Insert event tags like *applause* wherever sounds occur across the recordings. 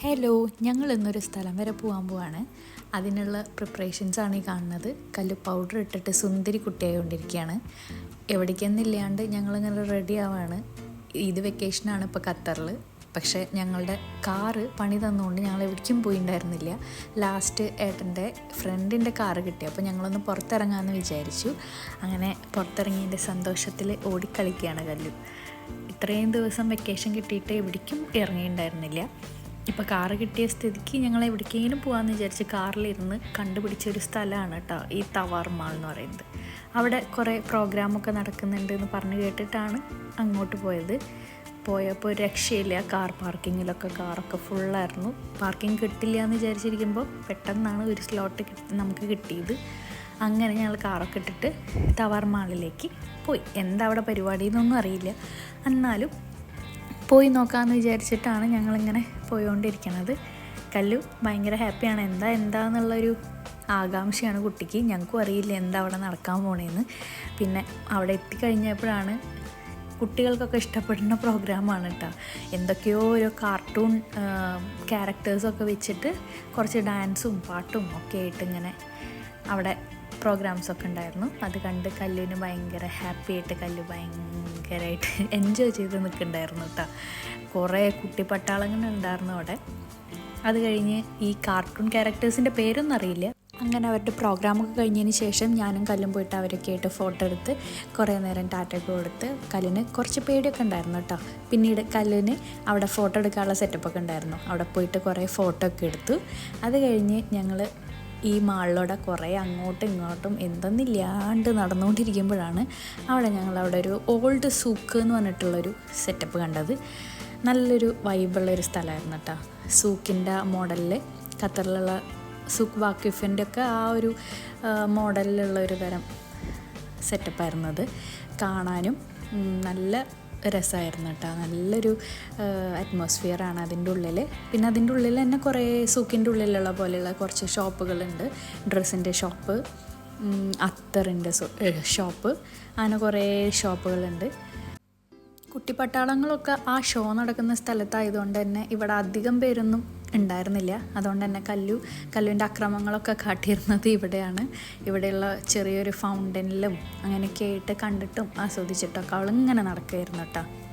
Hello ഞങ്ങൾ ഇന്നൊരു സ്ഥലം വരെ പോകാൻ പോവാണ്. അതിനുള്ള പ്രിപ്പറേഷൻസ് ആണ് ഈ കാണുന്നത്. കല്ല് പൗഡർ ഇട്ടിട്ട് സുന്ദരി കുട്ടിയായിക്കൊണ്ടിരിക്കുകയാണ് എവിടേക്കെന്നില്ലാണ്ട് ഞങ്ങളിങ്ങനെ റെഡി ആവാണ്. ഇത് വെക്കേഷനാണ് ഇപ്പോൾ ഖത്തറിൽ പക്ഷേ ഞങ്ങളുടെ കാറ് പണി തന്നുകൊണ്ട് ഞങ്ങൾ എവിടേക്കും പോയിണ്ടായിരുന്നില്ല. ലാസ്റ്റ് ഏട്ടന്റെ ഫ്രണ്ടിന്റെ കാറ് കിട്ടി. അപ്പോൾ ഞങ്ങളൊന്ന് പുറത്തിറങ്ങാമെന്ന് വിചാരിച്ചു. അങ്ങനെ പുറത്തിറങ്ങിയതിന്റെ സന്തോഷത്തിൽ ഓടിക്കളിക്കുകയാണ് കല്ലു. ഇത്രയും ദിവസം വെക്കേഷൻ കിട്ടിയിട്ട് എവിടേക്കും ഇറങ്ങിയിട്ടുണ്ടായിരുന്നില്ല. ഇപ്പോൾ കാറ് കിട്ടിയ സ്ഥിതിക്ക് ഞങ്ങൾ എവിടേക്കെങ്കിലും പോകാമെന്ന് വിചാരിച്ച് കാറിലിരുന്ന് കണ്ടുപിടിച്ച ഒരു സ്ഥലമാണ് കേട്ടോ ഈ തവാർ മാൾ എന്ന് പറയുന്നത്. അവിടെ കുറേ പ്രോഗ്രാമൊക്കെ നടക്കുന്നുണ്ട് എന്ന് പറഞ്ഞ് കേട്ടിട്ടാണ് അങ്ങോട്ട് പോയത്. പോയപ്പോൾ രക്ഷയില്ല കാർ പാർക്കിങ്ങിലൊക്കെ കാറൊക്കെ ഫുള്ളായിരുന്നു. പാർക്കിംഗ് കിട്ടില്ല എന്ന് വിചാരിച്ചിരിക്കുമ്പോൾ പെട്ടെന്നാണ് ഒരു സ്ലോട്ട് നമുക്ക് കിട്ടിയത്. അങ്ങനെ ഞങ്ങൾ കാറൊക്കെ ഇട്ടിട്ട് തവാർ മാളിലേക്ക് പോയി. എന്താ അവിടെ പരിപാടി എന്നൊന്നും അറിയില്ല. എന്നാലും പോയി നോക്കാമെന്ന് വിചാരിച്ചിട്ടാണ് ഞങ്ങളിങ്ങനെ പോയോണ്ടിരിക്കണത്. കല്ലു ഭയങ്കര ഹാപ്പിയാണ്. എന്താ എന്താന്നുള്ളൊരു ആകാംക്ഷയാണ് കുട്ടിക്ക്. ഞങ്ങൾക്കും അറിയില്ല എന്താ അവിടെ നടക്കാൻ പോണേന്ന്. പിന്നെ അവിടെ എത്തിക്കഴിഞ്ഞപ്പോഴാണ് കുട്ടികൾക്കൊക്കെ ഇഷ്ടപ്പെടുന്ന പ്രോഗ്രാമാണ് കേട്ടോ എന്തൊക്കെയോ ഒരു കാർട്ടൂൺ ക്യാരക്ടേഴ്സൊക്കെ വെച്ചിട്ട് കുറച്ച് ഡാൻസും പാട്ടും ഒക്കെ ആയിട്ട് ഇങ്ങനെ അവിടെ പ്രോഗ്രാംസ് ഒക്കെ ഉണ്ടായിരുന്നു. അത് കണ്ട് കല്ലുവിന് ഭയങ്കര ഹാപ്പി ആയിട്ട് കല്ലു ഭയങ്കരമായിട്ട് എൻജോയ് *laughs* ചെയ്ത് നിൽക്കുന്നുണ്ടായിരുന്നു കേട്ടോ. കുറേ കുട്ടിപ്പട്ടാളങ്ങൾ ഉണ്ടായിരുന്നു അവിടെ. അത് കഴിഞ്ഞ് ഈ കാർട്ടൂൺ ക്യാരക്ടേഴ്സിന്റെ പേരൊന്നും അറിയില്ല. അങ്ങനെ അവരുടെ പ്രോഗ്രാമൊക്കെ കഴിഞ്ഞതിന് ശേഷം ഞാനും കല്ലും പോയിട്ട് അവരൊക്കെ ആയിട്ട് ഫോട്ടോ എടുത്ത് കുറേ നേരം ടാറ്റൊക്കെ കൊടുത്ത് കല്ലിന് കുറച്ച് പേടിയൊക്കെ ഉണ്ടായിരുന്നു കേട്ടോ. പിന്നീട് കല്ലിന് അവിടെ ഫോട്ടോ എടുക്കാനുള്ള സെറ്റപ്പൊക്കെ ഉണ്ടായിരുന്നു. അവിടെ പോയിട്ട് കുറേ ഫോട്ടോ ഒക്കെ എടുത്തു. അത് കഴിഞ്ഞ് ഞങ്ങൾ ഈ മാളിലൂടെ കുറേ അങ്ങോട്ടും ഇങ്ങോട്ടും എന്തെന്നില്ലാണ്ട് നടന്നുകൊണ്ടിരിക്കുമ്പോഴാണ് അവിടെ ഞങ്ങൾ അവിടെ ഒരു ഓൾഡ് സൂക്ക് എന്ന് പറഞ്ഞിട്ടുള്ളൊരു സെറ്റപ്പ് കണ്ടത്. നല്ലൊരു വൈബുള്ളൊരു സ്ഥലമായിരുന്നു കേട്ടോ സൂക്കിന്റെ മോഡലിൽ ഖത്തറിലുള്ള സുഖ് വാക്കിഫിന്റെ ഒക്കെ ആ ഒരു മോഡലിലുള്ള ഒരു തരം സെറ്റപ്പായിരുന്നത് കാണാനും നല്ല രസമായിരുന്നു കേട്ടോ. നല്ലൊരു അറ്റ്മോസ്ഫിയറാണ് അതിന്റെ ഉള്ളിൽ പിന്നെ അതിന്റെ ഉള്ളിൽ തന്നെ കുറേ സൂക്കിന്റെ ഉള്ളിലുള്ള പോലെയുള്ള കുറച്ച് ഷോപ്പുകളുണ്ട്. ഡ്രസ്സിന്റെ ഷോപ്പ് അത്തറിന്റെ ഷോപ്പ് അങ്ങനെ കുറേ ഷോപ്പുകളുണ്ട്. കുട്ടിപ്പട്ടാളങ്ങളൊക്കെ ആ ഷോ നടക്കുന്ന സ്ഥലത്തായതുകൊണ്ട് തന്നെ ഇവിടെ അധികം പേരൊന്നും ഉണ്ടായിരുന്നില്ല. അതുകൊണ്ട് തന്നെ കല്ലു കല്ലുവിന്റെ അക്രമങ്ങളൊക്കെ കാട്ടിയിരുന്നത് ഇവിടെയാണ്. ഇവിടെയുള്ള ചെറിയൊരു ഫൗണ്ടനിലും അങ്ങനെയൊക്കെ ആയിട്ട് കണ്ടിട്ടും ആസ്വദിച്ചിട്ടൊക്കെ അവളിങ്ങനെ നടക്കുമായിരുന്നു കേട്ടോ.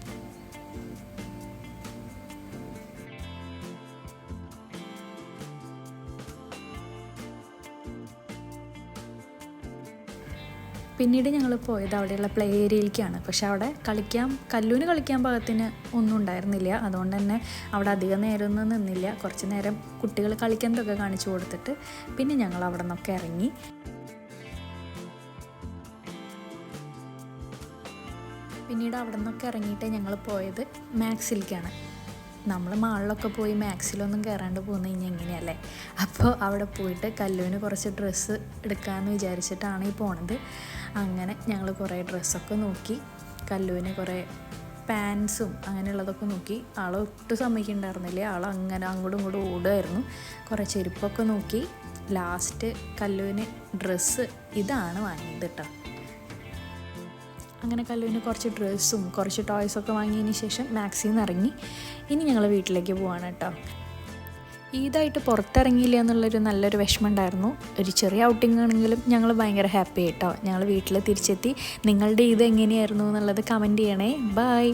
പിന്നീട് ഞങ്ങൾ പോയത് അവിടെയുള്ള പ്ലേ ഏരിയയിലേക്കാണ് പക്ഷെ അവിടെ കളിക്കാൻ കല്ലൂന് കളിക്കാൻ പാകത്തിന് ഒന്നും ഉണ്ടായിരുന്നില്ല. അതുകൊണ്ട് തന്നെ അവിടെ അധികം നേരമൊന്നും നിന്നില്ല. കുറച്ച് നേരം കുട്ടികൾ കളിക്കുന്നതൊക്കെ കാണിച്ചു കൊടുത്തിട്ട് പിന്നെ ഞങ്ങൾ അവിടെ നിന്നൊക്കെ ഇറങ്ങി. പിന്നീട് അവിടെ നിന്നൊക്കെ ഇറങ്ങിയിട്ട് ഞങ്ങൾ പോയത് മാക്സിലേക്കാണ്. നമ്മൾ മാളിലൊക്കെ പോയി മാക്സിലൊന്നും കയറാണ്ട് പോകുന്ന കഴിഞ്ഞാൽ എങ്ങനെയല്ലേ? അപ്പോൾ അവിടെ പോയിട്ട് കല്ലുവിന് കുറച്ച് ഡ്രസ്സ് എടുക്കാമെന്ന് വിചാരിച്ചിട്ടാണ് ഈ പോണത്. അങ്ങനെ ഞങ്ങൾ കുറേ ഡ്രസ്സൊക്കെ നോക്കി. കല്ലുവിന് കുറേ പാൻസും അങ്ങനെയുള്ളതൊക്കെ നോക്കി. ആൾ ഒട്ടും സമ്മതിക്കുന്നുണ്ടായിരുന്നില്ല ആൾ അങ്ങനെ അങ്ങോട്ടും ഇങ്ങോട്ടും ഓടുമായിരുന്നു കുറേ ചെരുപ്പൊക്കെ നോക്കി. ലാസ്റ്റ് കല്ലുവിന് ഡ്രസ്സ് ഇതാണ് വാങ്ങിയത് കേട്ടോ. അങ്ങനെ കല്ലുവിന് കുറച്ച് ഡ്രസ്സും കുറച്ച് ടോയ്സൊക്കെ വാങ്ങിയതിന് ശേഷം മാക്സിൽ നിന്ന് ഇറങ്ങി. ഇനി ഞങ്ങൾ വീട്ടിലേക്ക് പോവാണ് കേട്ടോ ഈദായിട്ട് പുറത്തിറങ്ങിയില്ല എന്നുള്ളൊരു നല്ലൊരു വിഷമം ഉണ്ടായിരുന്നു. ഒരു ചെറിയ ഔട്ടിംഗ് ആണെങ്കിലും ഞങ്ങൾ ഭയങ്കര ഹാപ്പി ആയിട്ടോ ഞങ്ങൾ വീട്ടിൽ തിരിച്ചെത്തി. നിങ്ങളുടെ ഈദ് എങ്ങനെയായിരുന്നു എന്നുള്ളത് കമന്റ് ചെയ്യണേ. ബൈ